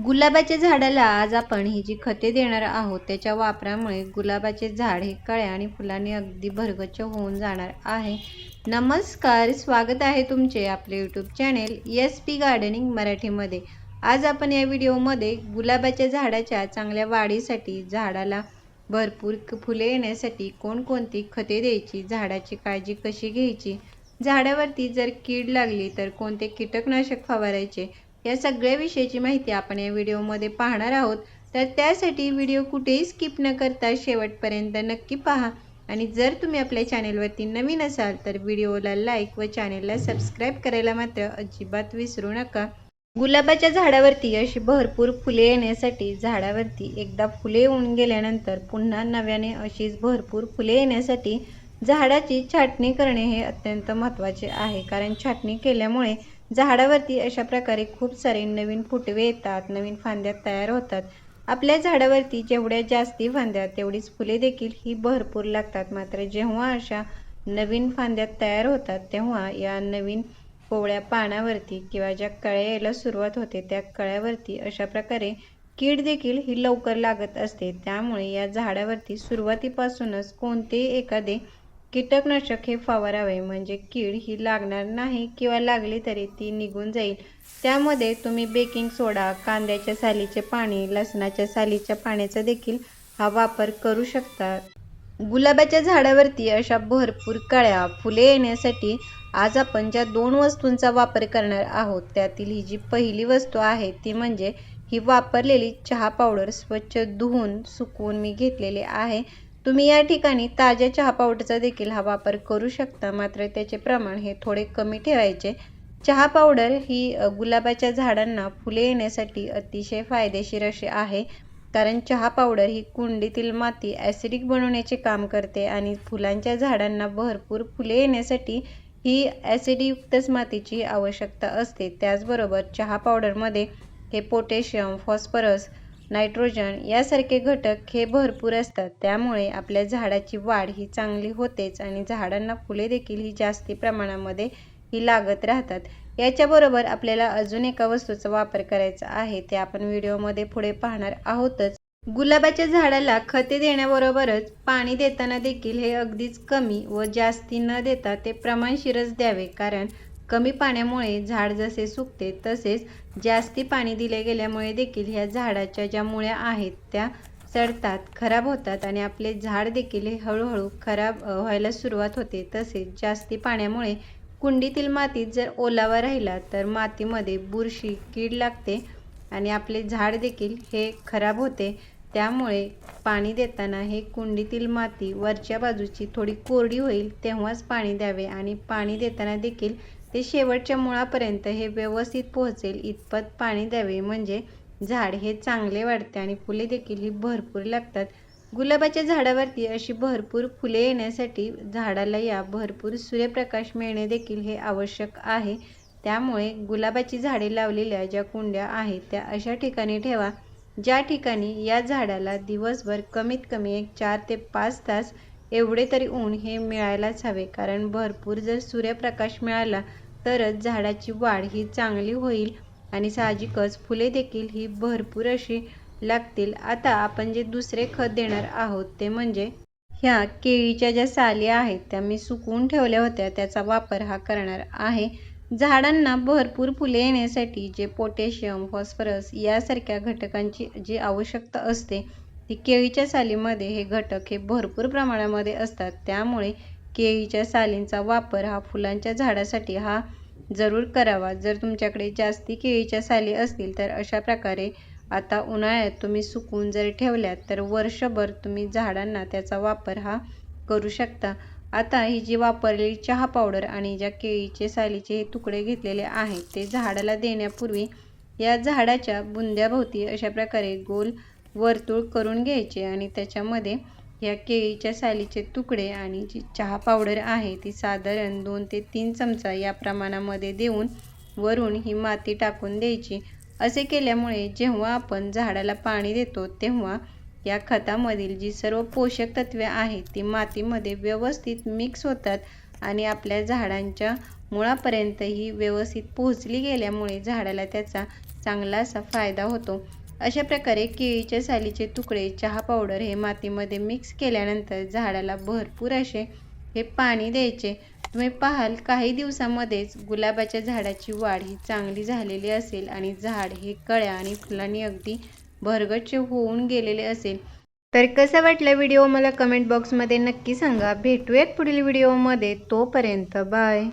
गुलाबाच्या झाडाला आज आपण ही जी खते देणार आहोत त्याच्या वापरामुळे गुलाबाचे झाड हे कळ्या आणि फुलांनी अगदी भरगच्च होऊन जाणार आहे. नमस्कार स्वागत आहे तुमचे आपले YouTube channel S P gardening मराठीमध्ये. आज आपण या व्हिडिओमध्ये गुलाबाच्या झाडाच्या चांगल्या वाढीसाठी झाडाला भरपूर फुले येण्यासाठी कोणकोणती खते द्यायची झाडाची काळजी कशी घ्यायची झाडावरती जर कीड लागली तर कोणते कीटकनाशक फवारायचे या सगळ्याविषयीची माहिती आपण या व्हिडिओमध्ये पाहणार आहोत. तर त्यासाठी व्हिडिओ कुठेही स्किप न करता शेवटपर्यंत नक्की पहा. आणि जर तुम्ही आपल्या चॅनेलवरती नवीन असाल तर व्हिडिओला लाईक व चॅनेलला सबस्क्राईब करायला मात्र अजिबात विसरू नका. गुलाबाच्या झाडावरती अशी भरपूर फुले येण्यासाठी झाडावरती एकदा फुले येऊन गेल्यानंतर पुन्हा नव्याने अशीच भरपूर फुले येण्यासाठी झाडाची छाटणी करणे हे अत्यंत महत्त्वाचे आहे. कारण छाटणी केल्यामुळे झाडावरती अशा प्रकारे खूप सारे नवीन फुटवे येतात नवीन फांद्या तयार होतात. आपल्या झाडावरती जेवढ्या जास्ती फांद्या तेवढीच फुले देखील ही भरपूर लागतात. मात्र जेव्हा अशा नवीन फांद्या तयार होतात तेव्हा या नवीन कोवळ्या पानावरती किंवा ज्या कळ्या यायला सुरुवात होते त्या कळ्यावरती अशा प्रकारे कीड देखील ही लवकर लागत असते. त्यामुळे या झाडावरती सुरुवातीपासूनच कोणतेही एखादे कीटकनाशक हे फवारावे म्हणजे कीड ही लागणार नाही किंवा लागली तरी ती निघून जाईल. त्यामध्ये तुम्ही बेकिंग सोडा कांद्याच्या सालीचे पाणी लसणाच्या सालीच्या पाण्याचा देखील हा वापर करू शकता. गुलाबाच्या झाडावरती अशा भरपूर कळ्या फुले येण्यासाठी आज आपण ज्या दोन वस्तूंचा वापर करणार आहोत त्यातील ही जी पहिली वस्तू आहे ती म्हणजे ही वापरलेली चहा पावडर स्वच्छ धुवून सुकवून मी घेतलेली आहे. तुम्ही या ठिकाणी ताज्या चहा पावडरचा देखील हा वापर करू शकता. मात्र त्याचे प्रमाण हे थोडे कमी ठेवायचे. चहा पावडर ही गुलाबाच्या झाडांना फुले येण्यासाठी अतिशय फायदेशीर अशी आहे. कारण चहा पावडर ही कुंडीतील माती ॲसिडिक बनवण्याचे काम करते आणि फुलांच्या झाडांना भरपूर फुले येण्यासाठी ही ॲसिडयुक्तच मातीची आवश्यकता असते. त्याचबरोबर चहा पावडरमध्ये हे पोटॅशियम फॉस्फरस नायट्रोजन यासारखे घटक हे भरपूर असतात. त्यामुळे आपल्या झाडाची वाढ ही चांगली होतेच आणि झाडांना फुले देखील ही जास्ती प्रमाणामध्ये ही लागत राहतात. याच्याबरोबर आपल्याला अजून एका वस्तूचा वापर करायचा आहे ते आपण व्हिडिओमध्ये पुढे पाहणार आहोतच. गुलाबाच्या झाडाला खते देण्याबरोबरच पाणी देताना देखील हे अगदीच कमी व जास्ती न देता ते प्रमाणशीरच द्यावे कारण कमी पाण्यामुळे झाड जसे सुकते तसेच जास्ती पाणी दिले गेल्यामुळे देखील ह्या झाडाच्या ज्या मुळ्या आहेत त्या सडतात खराब होतात आणि आपले झाड देखील हे हळूहळू खराब व्हायला सुरुवात होते. तसेच जास्ती पाण्यामुळे कुंडीतील मातीत जर ओलावा राहिला तर मातीमध्ये बुरशी कीड लागते आणि आपले झाड देखील हे खराब होते. त्यामुळे पाणी देताना हे कुंडीतील माती वरच्या बाजूची थोडी कोरडी होईल तेव्हाच पाणी द्यावे आणि पाणी देताना देखील ते शेवटच्या मुळापर्यंत हे व्यवस्थित पोहोचेल इतपत पाणी द्यावे. म्हणजे झाड हे चांगले वाढते आणि फुले देखील ही भरपूर लागतात. गुलाबाच्या झाडावरती अशी भरपूर फुले येण्यासाठी झाडाला या भरपूर सूर्यप्रकाश मिळणे देखील हे आवश्यक आहे. त्यामुळे गुलाबाची झाडे लावलेल्या ज्या कुंड्या आहेत त्या अशा ठिकाणी ठेवा. ज्या ठिकाणी या झाडाला दिवसभर कमीत कमी एक चार ते पाच तास एवढे तरी ऊन हे मिळायलाच हवे. कारण भरपूर जर सूर्यप्रकाश मिळाला तरच झाडाची वाढ ही चांगली होईल आणि साहजिकच फुले देखील ही भरपूर अशी लागतील. आता आपण जे दुसरे खत देणार आहोत ते म्हणजे ह्या केळीच्या ज्या साली आहेत त्या मी सुकवून ठेवल्या होत्या. त्याचा वापर हा करणार आहे. झाडांना भरपूर फुले येण्यासाठी जे पोटॅशियम फॉस्फरस यासारख्या घटकांची जी आवश्यकता असते ती केळीच्या सालीमध्ये हे घटक हे भरपूर प्रमाणामध्ये असतात. त्यामुळे केळीच्या सालींचा वापर हा फुलांच्या झाडासाठी हा जरूर करावा. जर तुमच्याकडे जास्ती केळीच्या साली असतील तर अशा प्रकारे आता उन्हाळ्यात तुम्ही सुकून जर ठेवल्यात तर वर्षभर तुम्ही झाडांना त्याचा वापर हा करू शकता. आता ही जी वापरलेली चहा पावडर आणि ज्या केळीचे सालीचे हे तुकडे घेतलेले आहेत ते झाडाला देण्यापूर्वी या झाडाच्या बुंद्याभोवती अशा प्रकारे गोल वर्तुळ करून घ्यायचे आणि त्याच्यामध्ये या केळीच्या सालीचे तुकडे आणि जी चहा पावडर आहे ती साधारण दोन ते तीन चमचा या प्रमाणामध्ये देऊन वरून ही माती टाकून द्यायची. असे केल्यामुळे जेव्हा आपण झाडाला पाणी देतो तेव्हा या खतामधील जी सर्व पोषक तत्वे आहेत ती मातीमध्ये व्यवस्थित मिक्स होतात आणि आपल्या झाडांच्या मुळापर्यंत ही व्यवस्थित पोहोचली गेल्यामुळे झाडाला त्याचा चांगला असा फायदा होतो. अशा प्रकारे केळीच्या सालीचे तुकडे चहा पावडर हे मातीमध्ये मिक्स केल्यानंतर झाडाला भरपूर असे हे पाणी द्यायचे. तुम्ही पाहाल काही दिवसामध्येच गुलाबाच्या झाडाची वाढ ही चांगली झालेली असेल आणि झाड हे कळ्या आणि फुलांनी अगदी भरगच्च होऊन गेलेले असेल. तर कसं वाटलं व्हिडिओ मला कमेंट बॉक्समध्ये नक्की सांगा. भेटूयात पुढील व्हिडिओमध्ये तोपर्यंत बाय.